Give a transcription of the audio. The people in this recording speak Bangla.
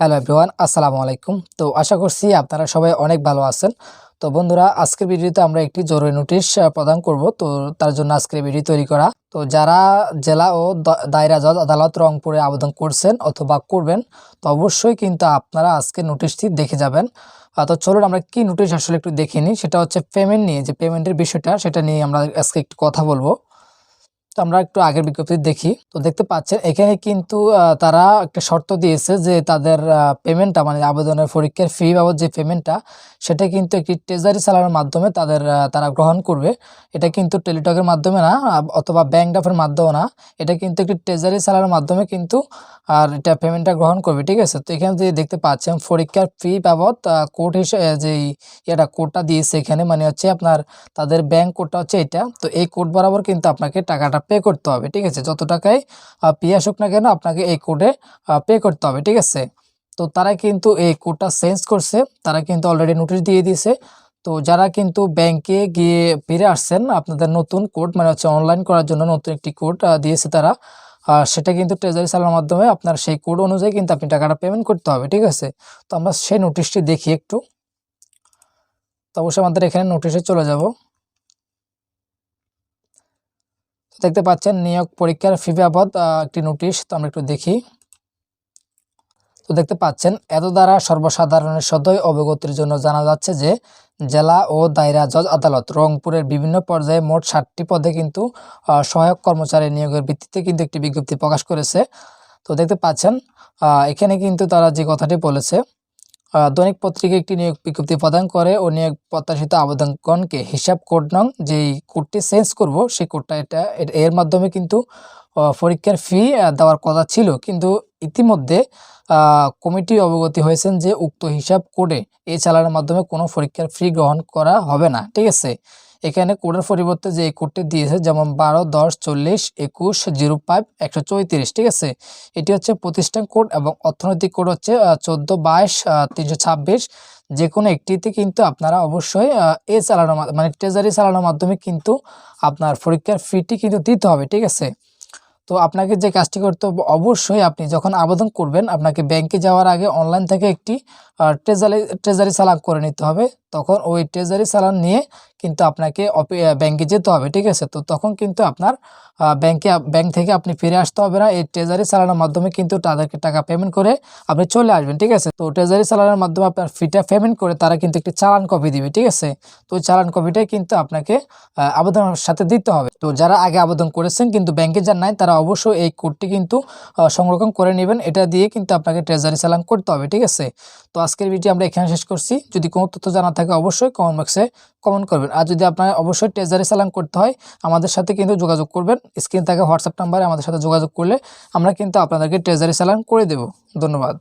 হ্যালো এভরিওয়ান, আসসালামু আলাইকুম। তো আশা করছি আপনারা সবাই অনেক ভালো আছেন। তো বন্ধুরা, আজকের ভিডিওতে আমরা একটি জরুরি নোটিশ প্রদান করব। তো তার জন্য আজকের ভিডিও তৈরি করা। তো যারা জেলা ও দায়রা জজ আদালত রংপুরে আবেদন করছেন অথবা করবেন, তো অবশ্যই কিন্তু আপনারা আজকে নোটিশটি দেখে যাবেন। তো চলুন আমরা কি নোটিশ আসলে একটু দেখে নিই। সেটা হচ্ছে পেমেন্ট নিয়ে। যে পেমেন্টের বিষয়টা, সেটা নিয়ে আমরা আজকে একটু কথা বলব। তো আমরা একটু আগের বিজ্ঞপ্তি দেখি। তো দেখতে পাচ্ছেন, এখানে কিন্তু তারা একটা শর্ত দিয়েছে যে তাদের পেমেন্টটা মানে আবেদনের পরীক্ষার ফি বাবদ যে পেমেন্টটা সেটা কিন্তু একটি ট্রেজারি চালানোর মাধ্যমে তাদের তারা গ্রহণ করবে। এটা কিন্তু টেলিটকের মাধ্যমে না অথবা ব্যাংক ড্রাফের মাধ্যমে না। এটা কিন্তু একটি ট্রেজারি চালানোর মাধ্যমে কিন্তু, আর এটা পেমেন্টটা গ্রহণ করবে, ঠিক আছে? তো এখানে যে দেখতে পাচ্ছেন, পরীক্ষার ফি বাবদ কোড হিসেবে যে এটা কোডটা দিয়েছে এখানে মানে হচ্ছে আপনার, তাদের ব্যাংক কোডটা হচ্ছে এটা। তো এই কোড বরাবর কিন্তু আপনাকে টাকাটা পে করতে হবে, ঠিক আছে? যত টাকায় পে আসুক না কেন, আপনাকে এই কোডে পে করতে হবে, ঠিক আছে? তো তারা কিন্তু এই কোডটা চেঞ্জ করছে, তারা কিন্তু অলরেডি নোটিশ দিয়ে দিয়েছে। তো যারা কিন্তু ব্যাংকে গিয়ে ফিরে আসছেন, আপনাদের নতুন কোড মানে হচ্ছে অনলাইন করার জন্য নতুন একটি কোড দিয়েছে তারা সেটা কিন্তু ট্রেজারি চালানোর মাধ্যমে আপনার সেই কোড অনুযায়ী কিন্তু আপনি টাকাটা পেমেন্ট করতে হবে, ঠিক আছে? তো আমরা সেই নোটিশটি দেখি একটু। তো অবশ্যই আমাদের এখানে নোটিশে চলে যাব। দেখতে পাচ্ছেন নিয়োগ পরীক্ষার ফি বাবদ একটি নোটিশ তো আমরা একটু দেখি। তো দেখতে পাচ্ছেন, এত দ্বারা সর্বসাধারণের সদয় অবগতির জন্য জানা যাচ্ছে যে, জেলা ও দায়রা জজ আদালত রংপুরের বিভিন্ন পর্যায়ে মোট ষাটটি পদে কিন্তু সহায়ক কর্মচারী নিয়োগের ভিত্তিতে কিন্তু একটি বিজ্ঞপ্তি প্রকাশ করেছে। তো দেখতে পাচ্ছেন এখানে কিন্তু তারা যে কথাটি বলেছে দৈনিক পত্রিকা একটি নিয়োগ বিজ্ঞপ্তি প্রদান করে। ও নিয়োগ প্রত্যাশিত আবেদনগণকে হিসাব কোড নং, যেই কোডটি চেঞ্জ করব, সেই কোডটা এটা, এর- মাধ্যমে কিন্তু পরীক্ষার ফি দেওয়ার কথা ছিল। কিন্তু ইতিমধ্যে কমিটি অবগতি হয়েছেন যে উক্ত হিসাব কোডে এই চালানোর মাধ্যমে কোনো পরীক্ষার ফি গ্রহণ করা হবে না। ঠিক আছে? এখানে কোডের পরিবর্তে যে কোডটি দিয়েছে, যেমন বারো, দশ, চল্লিশ, একুশ, জিরো ফাইভ একশো চৌত্রিশ, ঠিক আছে? এটি হচ্ছে প্রতিষ্ঠান কোড এবং অর্থনৈতিক কোড হচ্ছে চোদ্দ, বাইশ তিনশো ছাব্বিশ। যে কোনো একটিতে কিন্তু আপনারা অবশ্যই এ চালানোর মানে ট্রেজারি চালানোর মাধ্যমে কিন্তু আপনার পরীক্ষার ফিটি কিন্তু দিতে হবে, ঠিক আছে? তো আপনাকে যে কাজটি করতে হবে, অবশ্যই আপনি যখন আবেদন করবেন, আপনাকে ব্যাংকে যাওয়ার আগে অনলাইন থেকে একটি ট্রেজারি ট্রেজারি চালান করে নিতে হবে। তখন ওই ট্রেজারি চালান নিয়ে কিন্তু আপনাকে ব্যাংকে যেতে হবে, ঠিক আছে? তো তখন কিন্তু আপনার ব্যাংকে ব্যাংক থেকে আপনি ফিরে আসতে হবে না। এই ট্রেজারি চালানোর মাধ্যমে কিন্তু তাদেরকে টাকা পেমেন্ট করে আপনি চলে আসবেন, ঠিক আছে? তো ট্রেজারি চালানোর মাধ্যমে আপনার ফিটা পেমেন্ট করে তারা কিন্তু একটি চালান কপি দিবে, ঠিক আছে? তো চালান কপিটাই কিন্তু আপনাকে আবেদনের সাথে দিতে হবে। তো যারা আগে আবেদন করেছেন কিন্তু ব্যাংকে যান নাই, তারা অবশ্যই এই কোডটি কিন্তু সংরক্ষণ করে নেবেন। এটা দিয়ে কিন্তু আপনাকে ট্রেজারি চালান করতে হবে, ঠিক আছে? তো আজকের ভিডিও আমরা এখানে শেষ করছি। যদি কোনো তথ্য জানা থাকে অবশ্যই কমেন্ট বক্সে কমেন্ট করবেন। আর যদি আপনার অবশ্যই ট্রেজারি চালান করতে হয়, আমাদের সাথে কিন্তু যোগাযোগ করবেন। স্ক্রিন থাকে হোয়াটসঅ্যাপ নাম্বারে আমাদের সাথে যোগাযোগ করলে আমরা কিন্তু আপনাদেরকে ট্রেজারি চালান করে দেব। ধন্যবাদ।